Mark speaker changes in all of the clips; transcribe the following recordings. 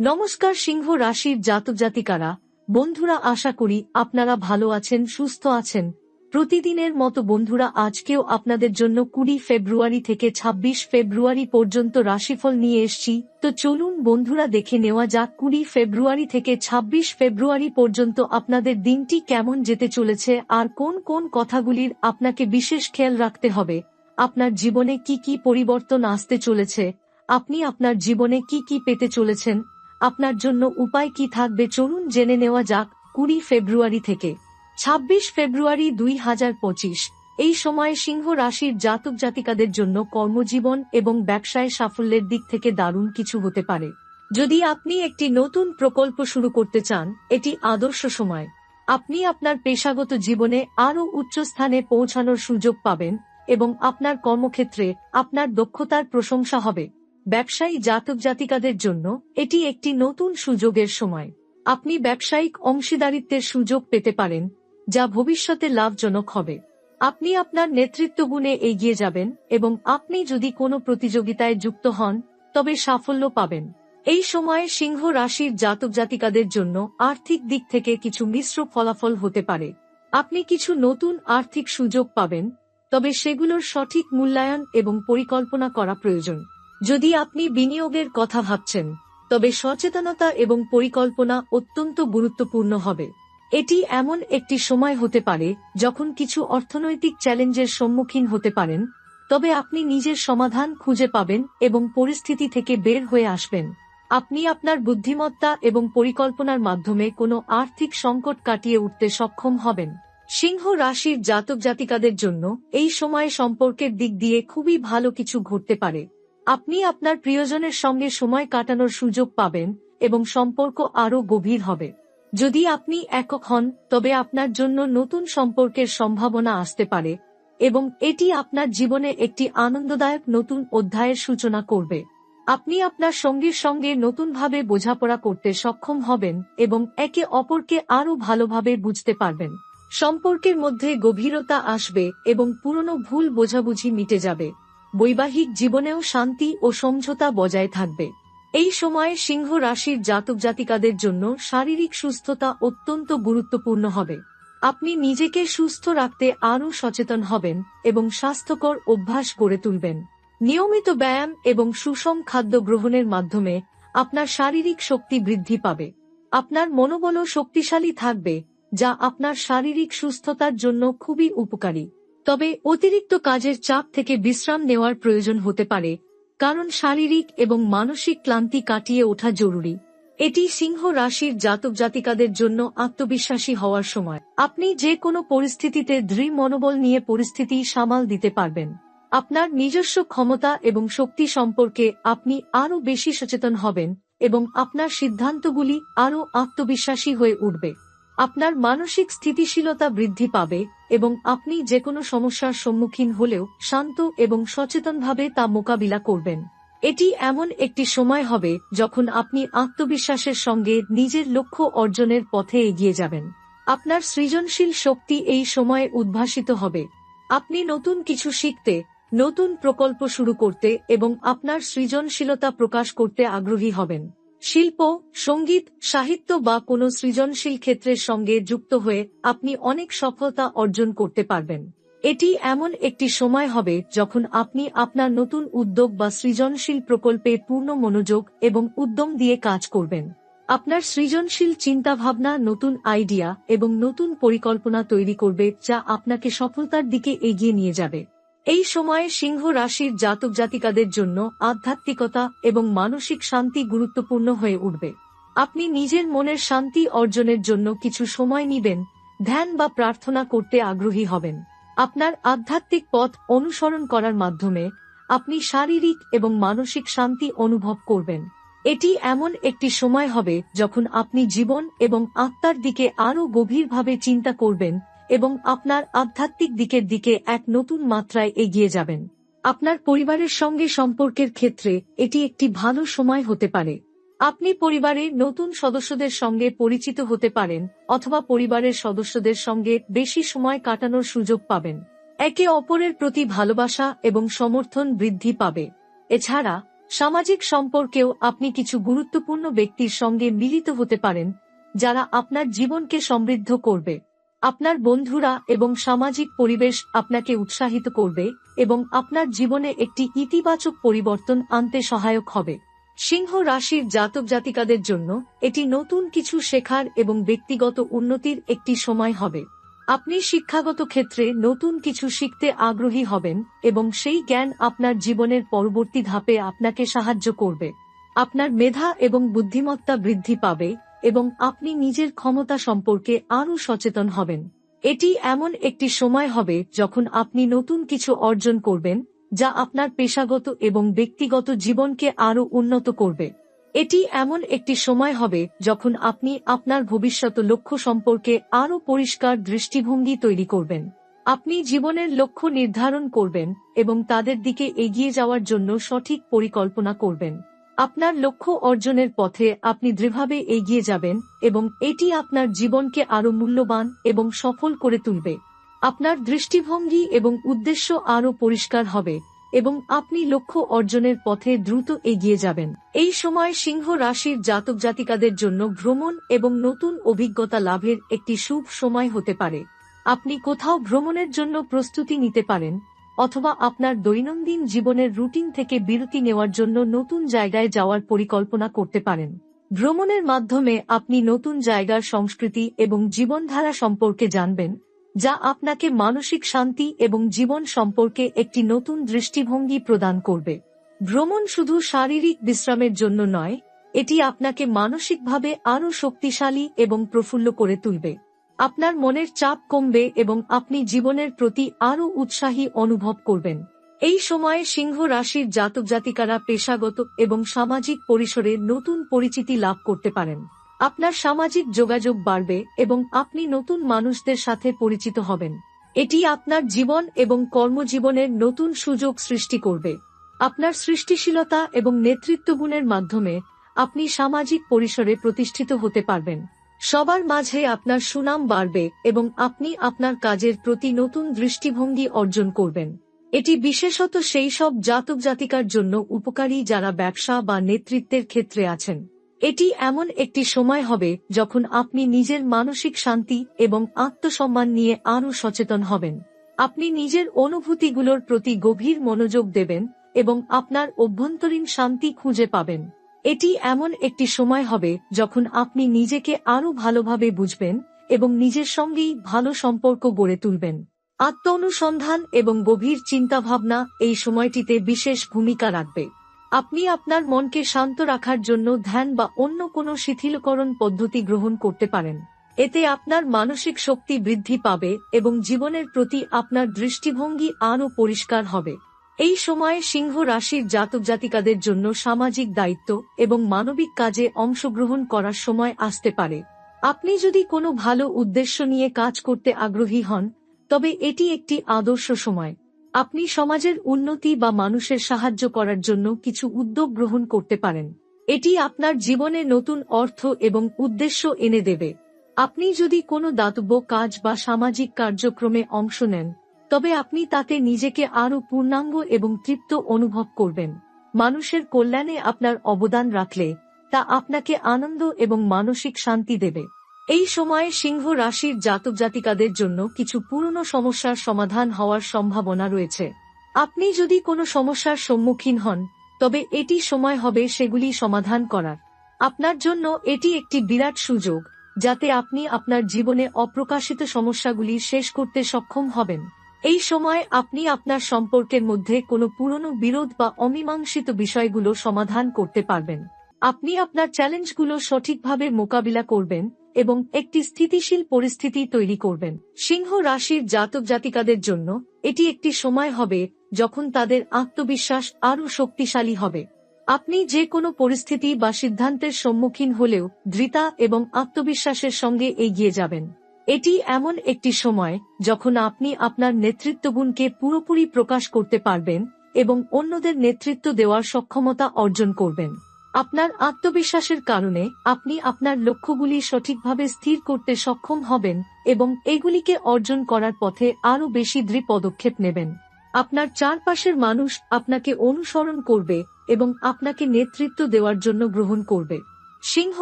Speaker 1: নমস্কার সিংহ রাশির জাতক জাতিকারা। বন্ধুরা, আশা করি আপনারা ভালো আছেন, সুস্থ আছেন। প্রতিদিনের মতো বন্ধুরা, আজকেও আপনাদের জন্য কুড়ি ফেব্রুয়ারি থেকে ২৬ ফেব্রুয়ারি পর্যন্ত রাশিফল নিয়ে এসছি। তো চলুন বন্ধুরা, দেখে নেওয়া যাক কুড়ি ফেব্রুয়ারি থেকে ২৬ ফেব্রুয়ারি পর্যন্ত আপনাদের দিনটি কেমন যেতে চলেছে আর কোন কোন কথাগুলির আপনাকে বিশেষ খেয়াল রাখতে হবে। আপনার জীবনে কি কি পরিবর্তন আসতে চলেছে? আপনি আপনার জীবনে কি কি পেতে চলেছেন? আপনার জন্য উপায় কি থাকবে চলুন জেনে নেওয়া যাক কুড়ি ফেব্রুয়ারি থেকে। ২৬ ফেব্রুয়ারি দুই হাজার পঁচিশ। এই সময়ে সিংহ রাশির জাতক জাতিকাদের জন্য কর্মজীবন এবং ব্যবসায় সাফল্যের দিক থেকে দারুণ কিছু হতে পারে। যদি আপনি একটি নতুন প্রকল্প শুরু করতে চান, এটি আদর্শ সময়। আপনি আপনার পেশাগত জীবনে আরও উচ্চস্থানে পৌঁছানোর সুযোগ পাবেন এবং আপনার কর্মক্ষেত্রে আপনার দক্ষতার প্রশংসা হবে। ব্যবসায়ী জাতক জাতিকাদের জন্য এটি একটি নতুন সুযোগের সময়। আপনি ব্যবসায়িক অংশীদারিত্বের সুযোগ পেতে পারেন, যা ভবিষ্যতে লাভজনক হবে। আপনি আপনার নেতৃত্ব গুণে এগিয়ে যাবেন এবং আপনি যদি কোনো প্রতিযোগিতায় যুক্ত হন, তবে সাফল্য পাবেন। এই সময়ে সিংহ রাশির জাতক জাতিকাদের জন্য আর্থিক দিক থেকে কিছু মিশ্র ফলাফল হতে পারে। আপনি কিছু নতুন আর্থিক সুযোগ পাবেন, তবে সেগুলোর সঠিক মূল্যায়ন এবং পরিকল্পনা করা প্রয়োজন। যদি আপনি বিনিয়োগের কথা ভাবছেন, তবে সচেতনতা এবং পরিকল্পনা অত্যন্ত গুরুত্বপূর্ণ হবে। এটি এমন একটি সময় হতে পারে যখন কিছু অর্থনৈতিক চ্যালেঞ্জের সম্মুখীন হতে পারেন, তবে আপনি নিজের সমাধান খুঁজে পাবেন এবং পরিস্থিতি থেকে বের হয়ে আসবেন। আপনি আপনার বুদ্ধিমত্তা এবং পরিকল্পনার মাধ্যমে কোনো আর্থিক সংকট কাটিয়ে উঠতে সক্ষম হবেন। সিংহ রাশির জাতক জাতিকাদের জন্য এই সময়ে সম্পর্কের দিক দিয়ে খুবই ভালো কিছু ঘটতে পারে। আপনি আপনার প্রিয়জনের সঙ্গে সময় কাটানোর সুযোগ পাবেন এবং সম্পর্ক আরও গভীর হবে। যদি আপনি একক হন, তবে আপনার জন্য নতুন সম্পর্কের সম্ভাবনা আসতে পারে এবং এটি আপনার জীবনে একটি আনন্দদায়ক নতুন অধ্যায়ের সূচনা করবে। আপনি আপনার সঙ্গীর সঙ্গে নতুনভাবে বোঝাপড়া করতে সক্ষম হবেন এবং একে অপরকে আরও ভালোভাবে বুঝতে পারবেন। সম্পর্কের মধ্যে গভীরতা আসবে এবং পুরনো ভুল বোঝাবুঝি মিটে যাবে। বৈবাহিক জীবনেও শান্তি ও সমঝোতা বজায় থাকবে। এই সময়ে সিংহ রাশির জাতক জাতিকাদের জন্য শারীরিক সুস্থতা অত্যন্ত গুরুত্বপূর্ণ হবে। আপনি নিজেকে সুস্থ রাখতে আরও সচেতন হবেন এবং স্বাস্থ্যকর অভ্যাস গড়ে তুলবেন। নিয়মিত ব্যায়াম এবং সুষম খাদ্য গ্রহণের মাধ্যমে আপনার শারীরিক শক্তি বৃদ্ধি পাবে। আপনার মনোবলও শক্তিশালী থাকবে, যা আপনার শারীরিক সুস্থতার জন্য খুবই উপকারী। তবে অতিরিক্ত কাজের চাপ থেকে বিশ্রাম নেওয়ার প্রয়োজন হতে পারে, কারণ শারীরিক এবং মানসিক ক্লান্তি কাটিয়ে ওঠা জরুরি। এটি সিংহ রাশির জাতক জাতিকাদের জন্য আত্মবিশ্বাসী হওয়ার সময়। আপনি যে কোনো পরিস্থিতিতে দৃঢ় মনোবল নিয়ে পরিস্থিতি সামাল দিতে পারবেন। আপনার নিজস্ব ক্ষমতা এবং শক্তি সম্পর্কে আপনি আরও বেশি সচেতন হবেন এবং আপনার সিদ্ধান্তগুলি আরও আত্মবিশ্বাসী হয়ে উঠবে। আপনার মানসিক স্থিতিশীলতা বৃদ্ধি পাবে এবং আপনি যে কোনো সমস্যার সম্মুখীন হলেও শান্ত এবং সচেতনভাবে তা মোকাবিলা করবেন। এটি এমন একটি সময় হবে যখন আপনি আত্মবিশ্বাসের সঙ্গে নিজের লক্ষ্য অর্জনের পথে এগিয়ে যাবেন। আপনার সৃজনশীল শক্তি এই সময়ে উদ্ভাসিত হবে। আপনি নতুন কিছু শিখতে, নতুন প্রকল্প শুরু করতে এবং আপনার সৃজনশীলতা প্রকাশ করতে আগ্রহী হবেন। শিল্প, সংগীত, সাহিত্য বা কোনো সৃজনশীল ক্ষেত্রের সঙ্গে যুক্ত হয়ে আপনি অনেক সফলতা অর্জন করতে পারবেন। এটি এমন একটি সময় হবে যখন আপনি আপনার নতুন উদ্যোগ বা সৃজনশীল প্রকল্পে পূর্ণ মনোযোগ এবং উদ্যম দিয়ে কাজ করবেন। আপনার সৃজনশীল চিন্তাভাবনা নতুন আইডিয়া এবং নতুন পরিকল্পনা তৈরি করবে যা আপনাকে সফলতার দিকে এগিয়ে নিয়ে যাবে। এই সময়ে সিংহ রাশির জাতক জাতিকাদের জন্য আধ্যাত্মিকতা এবং মানসিক শান্তি গুরুত্বপূর্ণ হয়ে উঠবে। আপনি নিজের মনের শান্তি অর্জনের জন্য কিছু সময় নিবেন, ধ্যান বা প্রার্থনা করতে আগ্রহী হবেন। আপনার আধ্যাত্মিক পথ অনুসরণ করার মাধ্যমে আপনি শারীরিক এবং মানসিক শান্তি অনুভব করবেন। এটি এমন একটি সময় হবে যখন আপনি জীবন এবং আত্মার দিকে আরও গভীরভাবে চিন্তা করবেন এবং আপনার আধ্যাত্মিক দিকের দিকে এক নতুন মাত্রায় এগিয়ে যাবেন। আপনার পরিবারের সঙ্গে সম্পর্কের ক্ষেত্রে এটি একটি ভালো সময় হতে পারে। আপনি পরিবারের নতুন সদস্যদের সঙ্গে পরিচিত হতে পারেন অথবা পরিবারের সদস্যদের সঙ্গে বেশি সময় কাটানোর সুযোগ পাবেন। একে অপরের প্রতি ভালোবাসা এবং সমর্থন বৃদ্ধি পাবে। এছাড়া, সামাজিক সম্পর্কেও আপনি কিছু গুরুত্বপূর্ণ ব্যক্তির সঙ্গে মিলিত হতে পারেন, যারা আপনার জীবনকে সমৃদ্ধ করবে। আপনার বন্ধুরা এবং সামাজিক পরিবেশ আপনাকে উৎসাহিত করবে এবং আপনার জীবনে একটি ইতিবাচক পরিবর্তন আনতে সহায়ক হবে। সিংহ রাশির জাতক জাতিকাদের জন্য এটি নতুন কিছু শেখার এবং ব্যক্তিগত উন্নতির একটি সময় হবে। আপনি শিক্ষাগত ক্ষেত্রে নতুন কিছু শিখতে আগ্রহী হবেন এবং সেই জ্ঞান আপনার জীবনের পরবর্তী ধাপে আপনাকে সাহায্য করবে। আপনার মেধা এবং বুদ্ধিমত্তা বৃদ্ধি পাবে এবং আপনি নিজের ক্ষমতা সম্পর্কে আরও সচেতন হবেন। এটি এমন একটি সময় হবে যখন আপনি নতুন কিছু অর্জন করবেন, যা আপনার পেশাগত এবং ব্যক্তিগত জীবনকে আরও উন্নত করবে। এটি এমন একটি সময় হবে যখন আপনি আপনার ভবিষ্যৎ লক্ষ্য সম্পর্কে আরও পরিষ্কার দৃষ্টিভঙ্গি তৈরি করবেন। আপনি জীবনের লক্ষ্য নির্ধারণ করবেন এবং তাদের দিকে এগিয়ে যাওয়ার জন্য সঠিক পরিকল্পনা করবেন। আপনার লক্ষ্য অর্জনের পথে আপনি দৃঢ়ভাবে এগিয়ে যাবেন এবং এটি আপনার জীবনকে আরও মূল্যবান এবং সফল করে তুলবে। আপনার দৃষ্টিভঙ্গি এবং উদ্দেশ্য আরও পরিষ্কার হবে এবং আপনি লক্ষ্য অর্জনের পথে দ্রুত এগিয়ে যাবেন। এই সময় সিংহ রাশির জাতক জাতিকাদের জন্য ভ্রমণ এবং নতুন অভিজ্ঞতা লাভের একটি শুভ সময় হতে পারে। আপনি কোথাও ভ্রমণের জন্য প্রস্তুতি নিতে পারেন অথবা আপনার দৈনন্দিন জীবনের রুটিন থেকে বিরতি নেওয়ার জন্য নতুন জায়গায় যাওয়ার পরিকল্পনা করতে পারেন। ভ্রমণের মাধ্যমে আপনি নতুন জায়গার সংস্কৃতি এবং জীবনধারা সম্পর্কে জানবেন, যা আপনাকে মানসিক শান্তি এবং জীবন সম্পর্কে একটি নতুন দৃষ্টিভঙ্গি প্রদান করবে। ভ্রমণ শুধু শারীরিক বিশ্রামের জন্য নয়, এটি আপনাকে মানসিকভাবে আরও শক্তিশালী এবং প্রফুল্ল করে তুলবে। আপনার মনের চাপ কমবে এবং আপনি জীবনের প্রতি আরও উৎসাহী অনুভব করবেন। এই সময়ে সিংহ রাশির জাতক জাতিকারা পেশাগত এবং সামাজিক পরিসরে নতুন পরিচিতি লাভ করতে পারেন। আপনার সামাজিক যোগাযোগ বাড়বে এবং আপনি নতুন মানুষদের সাথে পরিচিত হবেন। এটি আপনার জীবন এবং কর্মজীবনের নতুন সুযোগ সৃষ্টি করবে। আপনার সৃষ্টিশীলতা এবং নেতৃত্বগুণের মাধ্যমে আপনি সামাজিক পরিসরে প্রতিষ্ঠিত হতে পারবেন। সবার মাঝে আপনার সুনাম বাড়বে এবং আপনি আপনার কাজের প্রতি নতুন দৃষ্টিভঙ্গি অর্জন করবেন। এটি বিশেষত সেই সব জাতক জাতিকার জন্য উপকারী যারা ব্যবসা বা নেতৃত্বের ক্ষেত্রে আছেন। এটি এমন একটি সময় হবে যখন আপনি নিজের মানসিক শান্তি এবং আত্মসম্মান নিয়ে আরও সচেতন হবেন। আপনি নিজের অনুভূতিগুলোর প্রতি গভীর মনোযোগ দেবেন এবং আপনার অভ্যন্তরীণ শান্তি খুঁজে পাবেন। এটি এমন একটি সময় হবে যখন আপনি নিজেকে আরও ভালোভাবে বুঝবেন এবং নিজের সঙ্গেই ভালো সম্পর্ক গড়ে তুলবেন। আত্ম অনুসন্ধান এবং গভীর চিন্তাভাবনা এই সময়টিতে বিশেষ ভূমিকা রাখবে। আপনি আপনার মনকে শান্ত রাখার জন্য ধ্যান বা অন্য কোনো শিথিলকরণ পদ্ধতি গ্রহণ করতে পারেন। এতে আপনার মানসিক শক্তি বৃদ্ধি পাবে এবং জীবনের প্রতি আপনার দৃষ্টিভঙ্গি আরও পরিষ্কার হবে। এই সময়ে সিংহ রাশির জাতক জাতিকাদের জন্য সামাজিক দায়িত্ব এবং মানবিক কাজে অংশগ্রহণ করার সময় আসতে পারে। আপনি যদি কোনো ভালো উদ্দেশ্য নিয়ে কাজ করতে আগ্রহী হন, তবে এটি একটি আদর্শ সময়। আপনি সমাজের উন্নতি বা মানুষের সাহায্য করার জন্য কিছু উদ্যোগ গ্রহণ করতে পারেন। এটি আপনার জীবনে নতুন অর্থ এবং উদ্দেশ্য এনে দেবে। আপনি যদি কোনো দাতব্য কাজ বা সামাজিক কার্যক্রমে অংশ নেন তবে আপনি তাতে নিজেকে আরও পূর্ণাঙ্গ এবং তৃপ্ত অনুভব করবেন। মানুষের কল্যাণে আপনার অবদান রাখলে তা আপনাকে আনন্দ এবং মানসিক শান্তি দেবে। এই সময়ে সিংহ রাশির জাতক জাতিকাদের জন্য কিছু পুরনো সমস্যার সমাধান হওয়ার সম্ভাবনা রয়েছে। আপনি যদি কোনো সমস্যার সম্মুখীন হন, তবে এটি সময় হবে সেগুলি সমাধান করার। আপনার জন্য এটি একটি বিরাট সুযোগ, যাতে আপনি আপনার জীবনে অপ্রকাশিত সমস্যাগুলি শেষ করতে সক্ষম হবেন। এই সময় আপনি আপনার সম্পর্কের মধ্যে কোনো পুরনো বিরোধ বা অমীমাংসিত বিষয়গুলো সমাধান করতে পারবেন। আপনি আপনার চ্যালেঞ্জগুলো সঠিকভাবে মোকাবিলা করবেন এবং একটি স্থিতিশীল পরিস্থিতি তৈরি করবেন। সিংহ রাশির জাতক জাতিকাদের জন্য এটি একটি সময় হবে যখন তাদের আত্মবিশ্বাস আরও শক্তিশালী হবে। আপনি যে কোনো পরিস্থিতি বা সিদ্ধান্তের সম্মুখীন হলেও দৃতা এবং আত্মবিশ্বাসের সঙ্গে এগিয়ে যাবেন। এটি এমন একটি সময় যখন আপনি আপনার নেতৃত্বগুণকে পুরোপুরি প্রকাশ করতে পারবেন এবং অন্যদের নেতৃত্ব দেওয়ার সক্ষমতা অর্জন করবেন। আপনার আত্মবিশ্বাসের কারণে আপনি আপনার লক্ষ্যগুলি সঠিকভাবে স্থির করতে সক্ষম হবেন এবং এগুলিকে অর্জন করার পথে আরও বেশি দৃঢ় পদক্ষেপ নেবেন। আপনার চারপাশের মানুষ আপনাকে অনুসরণ করবে এবং আপনাকে নেতৃত্ব দেওয়ার জন্য গ্রহণ করবে। সিংহ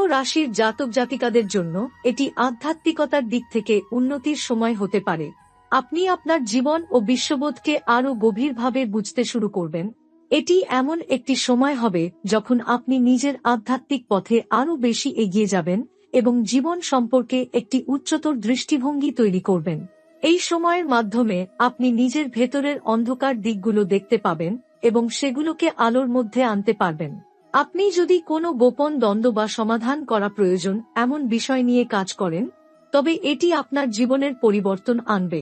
Speaker 1: রাশির জাতক জাতিকাদের জন্য এটি আধ্যাত্মিকতার দিক থেকে উন্নতির সময় হতে পারে। আপনি আপনার জীবন ও বিশ্ববোধকে আরও গভীরভাবে বুঝতে শুরু করবেন। এটি এমন একটি সময় হবে যখন আপনি নিজের আধ্যাত্মিক পথে আরও বেশি এগিয়ে যাবেন এবং জীবন সম্পর্কে একটি উচ্চতর দৃষ্টিভঙ্গি তৈরি করবেন। এই সময়ের মাধ্যমে আপনি নিজের ভেতরের অন্ধকার দিকগুলো দেখতে পাবেন এবং সেগুলোকে আলোর মধ্যে আনতে পারবেন। আপনি যদি কোনো গোপন দ্বন্দ্ব বা সমাধান করা প্রয়োজন, এমন বিষয় নিয়ে কাজ করেন, তবে এটি আপনার জীবনের পরিবর্তন আনবে।